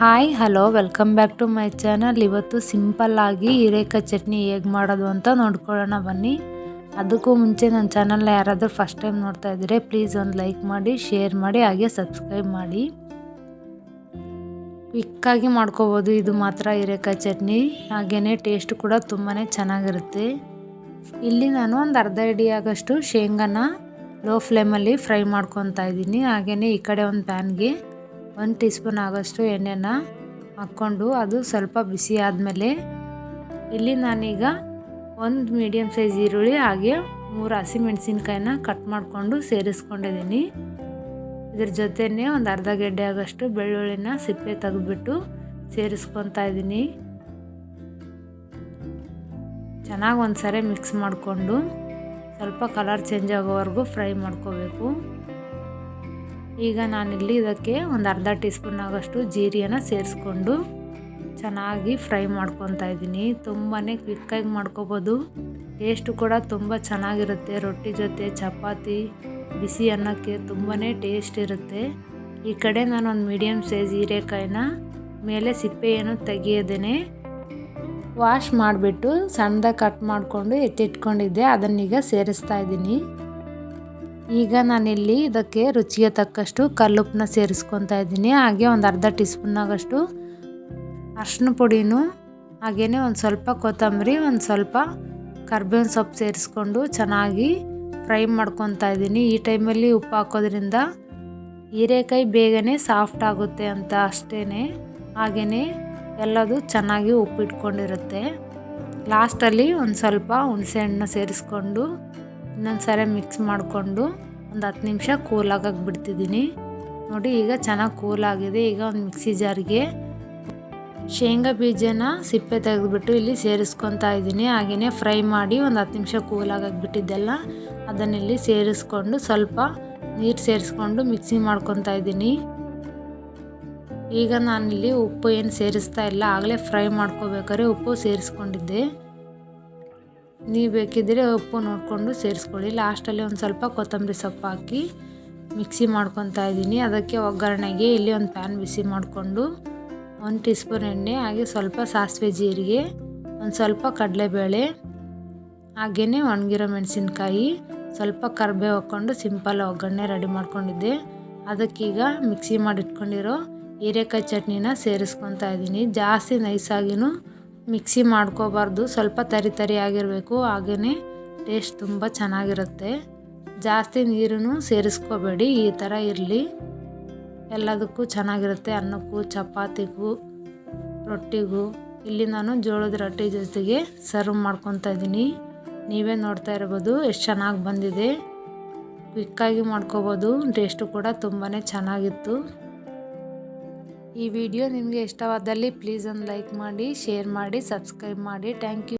Hi hello welcome back to my channel ಇವತ್ತು ಸಿಂಪಲ್ಲಾಗಿ ಹೀರೆಕಾಯಿ ಚಟ್ನಿ ಹೇಗೆ ಮಾಡೋದು ಅಂತ ನೋಡ್ಕೊಳ್ಳೋಣ ಬನ್ನಿ. ಅದಕ್ಕೂ ಮುಂಚೆ ನನ್ನ ಚಾನಲ್ನ ಯಾರಾದರೂ ಫಸ್ಟ್ ಟೈಮ್ ನೋಡ್ತಾ ಇದ್ದರೆ ಪ್ಲೀಸ್ ಒಂದು ಲೈಕ್ ಮಾಡಿ ಶೇರ್ ಮಾಡಿ, ಹಾಗೆ ಸಬ್ಸ್ಕ್ರೈಬ್ ಮಾಡಿ. ಕ್ವಿಕ್ಕಾಗಿ ಮಾಡ್ಕೋಬೋದು ಇದು ಮಾತ್ರ ಹೀರೆಕಾಯಿ ಚಟ್ನಿ. ಹಾಗೆಯೇ ಟೇಸ್ಟ್ ಕೂಡ ತುಂಬಾ ಚೆನ್ನಾಗಿರುತ್ತೆ. ಇಲ್ಲಿ ನಾನು ಒಂದು ಅರ್ಧ ಇಡಿ ಆಗಷ್ಟು ಶೇಂಗಾನ ಲೋ ಫ್ಲೇಮಲ್ಲಿ ಫ್ರೈ ಮಾಡ್ಕೊತಾ ಇದ್ದೀನಿ. ಹಾಗೆಯೇ ಈ ಕಡೆ ಒಂದು ಪ್ಯಾನ್ಗೆ ಒಂದು ಟೀ ಸ್ಪೂನ್ ಆಗೋಷ್ಟು ಎಣ್ಣೆನ ಹಾಕ್ಕೊಂಡು ಅದು ಸ್ವಲ್ಪ ಬಿಸಿ ಆದಮೇಲೆ ಇಲ್ಲಿ ನಾನೀಗ ಒಂದು ಮೀಡಿಯಮ್ ಸೈಜ್ ಈರುಳ್ಳಿ ಹಾಗೆ ಮೂರು ಹಸಿಮೆಣಸಿನ್ಕಾಯಿನ ಕಟ್ ಮಾಡಿಕೊಂಡು ಸೇರಿಸ್ಕೊಂಡಿದ್ದೀನಿ. ಇದ್ರ ಜೊತೆನೇ ಒಂದು ಅರ್ಧ ಗೆಡ್ಡೆ ಆಗೋಷ್ಟು ಬೆಳ್ಳುಳ್ಳಿನ ಸಿಪ್ಪೆ ತೆಗೆದ್ಬಿಟ್ಟು ಸೇರಿಸ್ಕೊತಾ ಇದ್ದೀನಿ. ಚೆನ್ನಾಗಿ ಒಂದು ಸರಿ ಮಿಕ್ಸ್ ಮಾಡಿಕೊಂಡು ಸ್ವಲ್ಪ ಕಲರ್ ಚೇಂಜ್ ಆಗೋವರೆಗೂ ಫ್ರೈ ಮಾಡ್ಕೋಬೇಕು. ಈಗ ನಾನಿಲ್ಲಿ ಇದಕ್ಕೆ ಒಂದು ಅರ್ಧ ಟೀ ಸ್ಪೂನ್ ಆಗೋಷ್ಟು ಜೀರಿಯನ್ನು ಸೇರಿಸ್ಕೊಂಡು ಚೆನ್ನಾಗಿ ಫ್ರೈ ಮಾಡ್ಕೊತಾ ಇದ್ದೀನಿ. ತುಂಬಾ ಕ್ವಿಕ್ಕಾಗಿ ಮಾಡ್ಕೋಬೋದು. ಟೇಸ್ಟು ಕೂಡ ತುಂಬ ಚೆನ್ನಾಗಿರುತ್ತೆ. ರೊಟ್ಟಿ ಜೊತೆ ಚಪಾತಿ, ಬಿಸಿ ಅನ್ನಕ್ಕೆ ತುಂಬಾ ಟೇಸ್ಟ್ ಇರುತ್ತೆ. ಈ ಕಡೆ ನಾನು ಒಂದು ಮೀಡಿಯಮ್ ಸೈಜ್ ಹೀರೆಕಾಯಿನ ಮೇಲೆ ಸಿಪ್ಪೆಯನ್ನು ತೆಗಿಯೋದೇ ವಾಶ್ ಮಾಡಿಬಿಟ್ಟು ಸಣ್ಣದಾಗಿ ಕಟ್ ಮಾಡಿಕೊಂಡು ಎತ್ತಿಟ್ಕೊಂಡಿದ್ದೆ. ಅದನ್ನೀಗ ಸೇರಿಸ್ತಾ ಇದ್ದೀನಿ. ಈಗ ನಾನಿಲ್ಲಿ ಇದಕ್ಕೆ ರುಚಿಗೆ ತಕ್ಕಷ್ಟು ಕಲ್ಲುಪ್ಪನ್ನ ಸೇರಿಸ್ಕೊತಾ ಇದ್ದೀನಿ. ಹಾಗೆ ಒಂದು ಅರ್ಧ ಟೀ ಸ್ಪೂನಾಗಷ್ಟು ಅರ್ಶಿನ ಪುಡಿನೂ ಹಾಗೇ ಒಂದು ಸ್ವಲ್ಪ ಕೊತ್ತಂಬರಿ, ಒಂದು ಸ್ವಲ್ಪ ಕರ್ಬೇವಿನ ಸೊಪ್ಪು ಸೇರಿಸ್ಕೊಂಡು ಚೆನ್ನಾಗಿ ಫ್ರೈ ಮಾಡ್ಕೊತಾ ಇದ್ದೀನಿ. ಈ ಟೈಮಲ್ಲಿ ಉಪ್ಪು ಹಾಕೋದ್ರಿಂದ ಹೀರೆಕಾಯಿ ಬೇಗನೆ ಸಾಫ್ಟ್ ಆಗುತ್ತೆ ಅಂತ ಅಷ್ಟೇ ಹಾಗೆಯೇ ಎಲ್ಲದು ಚೆನ್ನಾಗಿ ಉಪ್ಪಿಟ್ಕೊಂಡಿರುತ್ತೆ. ಲಾಸ್ಟಲ್ಲಿ ಒಂದು ಸ್ವಲ್ಪ ಹುಣಸೆಹಣ್ಣು ಸೇರಿಸ್ಕೊಂಡು ಇನ್ನೊಂದು ಸಾರಿ ಮಿಕ್ಸ್ ಮಾಡಿಕೊಂಡು ಒಂದು ಹತ್ತು ನಿಮಿಷ ಕೂಲಾಗಕ್ಕೆ ಬಿಡ್ತಿದ್ದೀನಿ. ನೋಡಿ, ಈಗ ಚೆನ್ನಾಗಿ ಕೂಲಾಗಿದೆ ಈಗ ಒಂದು ಮಿಕ್ಸಿ ಜಾರಿಗೆ ಶೇಂಗಾ ಬೀಜನ ಸಿಪ್ಪೆ ತೆಗೆದುಬಿಟ್ಟು ಇಲ್ಲಿ ಸೇರಿಸ್ಕೊತಾ ಇದ್ದೀನಿ. ಹಾಗೆಯೇ ಫ್ರೈ ಮಾಡಿ ಒಂದು ಹತ್ತು ನಿಮಿಷ ಕೂಲಾಗಕ್ಕೆ ಬಿಟ್ಟಿದ್ದೆಲ್ಲ ಅದನ್ನಿಲ್ಲಿ ಸೇರಿಸ್ಕೊಂಡು ಸ್ವಲ್ಪ ನೀರು ಸೇರಿಸ್ಕೊಂಡು ಮಿಕ್ಸಿ ಮಾಡ್ಕೊತಾ ಇದ್ದೀನಿ. ಈಗ ನಾನಿಲ್ಲಿ ಉಪ್ಪು ಏನು ಸೇರಿಸ್ತಾ ಇಲ್ಲ, ಆಗಲೇ ಫ್ರೈ ಮಾಡ್ಕೋಬೇಕಾದ್ರೆ ಉಪ್ಪು ಸೇರಿಸ್ಕೊಂಡಿದ್ದೆ. ನೀವು ಬೇಕಿದ್ದರೆ ಉಪ್ಪು ನೋಡಿಕೊಂಡು ಸೇರಿಸ್ಕೊಳ್ಳಿ. ಲಾಸ್ಟಲ್ಲಿ ಒಂದು ಸ್ವಲ್ಪ ಕೊತ್ತಂಬರಿ ಸೊಪ್ಪು ಹಾಕಿ ಮಿಕ್ಸಿ ಮಾಡ್ಕೊತಾ ಇದ್ದೀನಿ. ಅದಕ್ಕೆ ಒಗ್ಗರಣೆಗೆ ಇಲ್ಲಿ ಒಂದು ಪ್ಯಾನ್ ಬಿಸಿ ಮಾಡಿಕೊಂಡು ಒಂದು ಟೀ ಸ್ಪೂನ್ ಎಣ್ಣೆ, ಹಾಗೆ ಸ್ವಲ್ಪ ಸಾಸಿವೆ ಜೀರಿಗೆ, ಒಂದು ಸ್ವಲ್ಪ ಕಡಲೆಬೇಳೆ ಹಾಗೆಯೇ ಒಣಗಿರೋ ಮೆಣಸಿನ್ಕಾಯಿ, ಸ್ವಲ್ಪ ಕರ್ಬೇವು ಹಾಕ್ಕೊಂಡು ಸಿಂಪಲ್ ಒಗ್ಗರಣೆ ರೆಡಿ ಮಾಡ್ಕೊಂಡಿದ್ದೆ. ಅದಕ್ಕೀಗ ಮಿಕ್ಸಿ ಮಾಡಿಟ್ಕೊಂಡಿರೋ ಹೀರೆಕಾಯಿ ಚಟ್ನಿನ ಸೇರಿಸ್ಕೊತಾ ಇದ್ದೀನಿ. ಜಾಸ್ತಿ ನೈಸಾಗಿನೂ ಮಿಕ್ಸಿ ಮಾಡ್ಕೋಬಾರ್ದು. ಸ್ವಲ್ಪ ತರಿ ತರಿ ಆಗಿರಬೇಕು. ಹಾಗೆಯೇ ಟೇಸ್ಟ್ ತುಂಬ ಚೆನ್ನಾಗಿರುತ್ತೆ. ಜಾಸ್ತಿ ನೀರನ್ನು ಸೇರಿಸ್ಕೋಬೇಡಿ. ಈ ಥರ ಇರಲಿ. ಎಲ್ಲದಕ್ಕೂ ಚೆನ್ನಾಗಿರುತ್ತೆ. ಅನ್ನಕ್ಕೂ, ಚಪಾತಿಗೂ, ರೊಟ್ಟಿಗೂ. ಇಲ್ಲಿ ನಾನು ಜೋಳದ ರೊಟ್ಟಿ ಜೊತೆಗೆ ಸರ್ವ್ ಮಾಡ್ಕೊತಾ ಇದ್ದೀನಿ. ನೀವೇ ನೋಡ್ತಾ ಇರ್ಬೋದು. ಎಷ್ಟು ಚೆನ್ನಾಗಿ ಬಂದಿದೆ. ಕ್ವಿಕ್ಕಾಗಿ ಮಾಡ್ಕೋಬೋದು. ಟೇಸ್ಟು ಕೂಡ ತುಂಬಾ ಚೆನ್ನಾಗಿತ್ತು. ಈ ವಿಡಿಯೋ ನಿಮಗೆ ಇಷ್ಟವಾದಲ್ಲಿ ಪ್ಲೀಸ್ ಒಂದು ಲೈಕ್ ಮಾಡಿ ಶೇರ್ ಮಾಡಿ ಸಬ್ಸ್ಕ್ರೈಬ್ ಮಾಡಿ. Thank you.